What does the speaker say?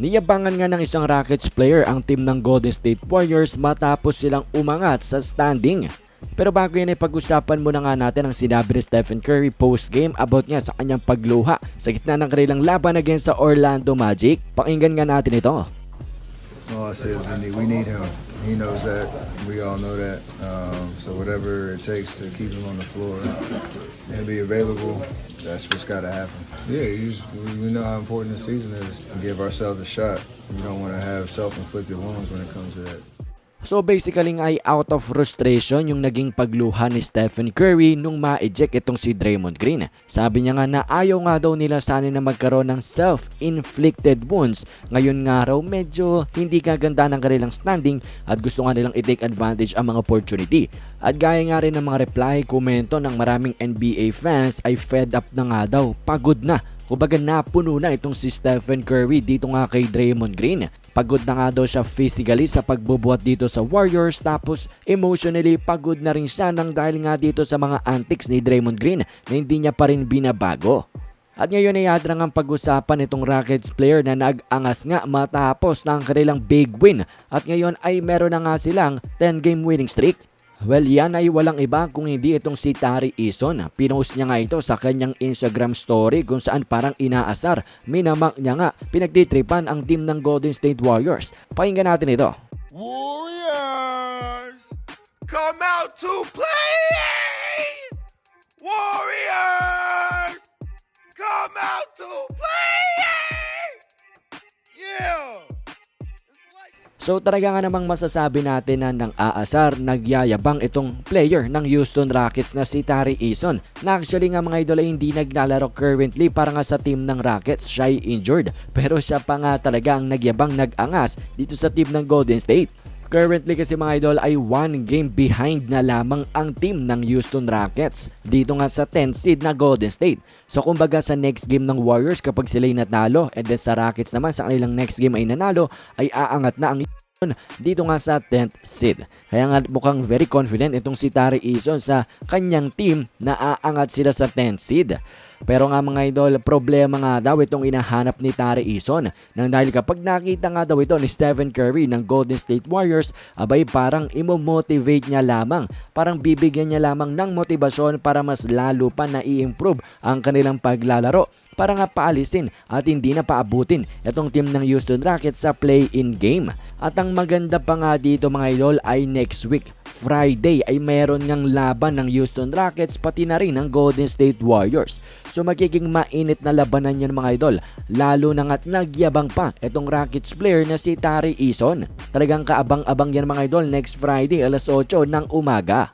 Niyabangan nga ng isang Rockets player ang team ng Golden State Warriors matapos silang umangat sa standing. Pero bago yan ay pag-usapan muna nga natin ang sinabi ni Stephen Curry post-game about niya sa kanyang pagluha sa gitna ng kanilang laban against sa Orlando Magic. Pakinggan nga natin ito. All I said is we need, we need him. He knows that. We all know that. Um, so whatever it takes to keep him on the floor and be available, that's what's got to happen. Yeah, just, we, know how important the season is give ourselves a shot. We don't want to have self-inflicted wounds when it comes to that. So basically ay out of frustration yung naging pagluha ni Stephen Curry nung ma-eject itong si Draymond Green. Sabi niya nga na ayaw nga daw nila sana na magkaroon ng self-inflicted wounds. Ngayon nga raw medyo hindi kaganda ng kanilang standing at gusto nga nilang i-take advantage ang mga opportunity. At gaya nga rin ng mga reply, komento ng maraming NBA fans ay fed up na nga daw, pagod na Kumbaga napuno na itong si Stephen Curry dito nga kay Draymond Green. Pagod na nga daw siya physically sa pagbubuhat dito sa Warriors tapos emotionally pagod na rin siya nang dahil nga dito sa mga antics ni Draymond Green na hindi niya pa rin binabago. At ngayon ay adrang ang pag-usapan itong Rockets player na nag-angas nga matapos ng kanilang big win at ngayon ay meron na nga silang 10 game winning streak. Well, yan ay walang iba kung hindi itong si Tari Ison. Pinost niya nga ito sa kanyang Instagram story kung saan parang inaasar. Minamak niya nga, pinagtitripan ang team ng Golden State Warriors. Pakinggan natin ito. Warriors, come out to play! Warriors, come out to play! So talaga nga namang masasabi natin na nang aasar, nagyayabang itong player ng Houston Rockets na si Tari Eason. Na actually nga mga idol ay hindi naglalaro currently para nga sa team ng Rockets, siya ay injured. Pero siya pa nga talaga ang nagyabang nag-angas dito sa team ng Golden State. Currently kasi mga idol ay one game behind na lamang ang team ng Houston Rockets dito nga sa 10th seed na Golden State. So kumbaga sa next game ng Warriors kapag sila ay natalo and then sa Rockets naman sa kanilang next game ay nanalo ay aangat na ang dito nga sa 10th seed. Kaya nga mukhang very confident itong si Tari Eason sa kanyang team na aangat sila sa 10th seed. Pero nga mga idol, problema nga daw itong inahanap ni Tari Eason. Nang dahil kapag nakita nga daw ito ni Stephen Curry ng Golden State Warriors, abay parang imo-motivate niya lamang. Parang bibigyan niya lamang ng motibasyon para mas lalo pa na i-improve ang kanilang paglalaro para nga paalisin at hindi na paabutin itong team ng Houston Rockets sa play-in game. At ang maganda pa nga dito mga idol ay next week Friday ay meron ngang laban ng Houston Rockets pati na rin ng Golden State Warriors. So magiging mainit na labanan yan mga idol. Lalo na nga't nagyabang pa itong Rockets player na si Tari Eason. Talagang kaabang-abang yan mga idol next Friday alas 8 ng umaga.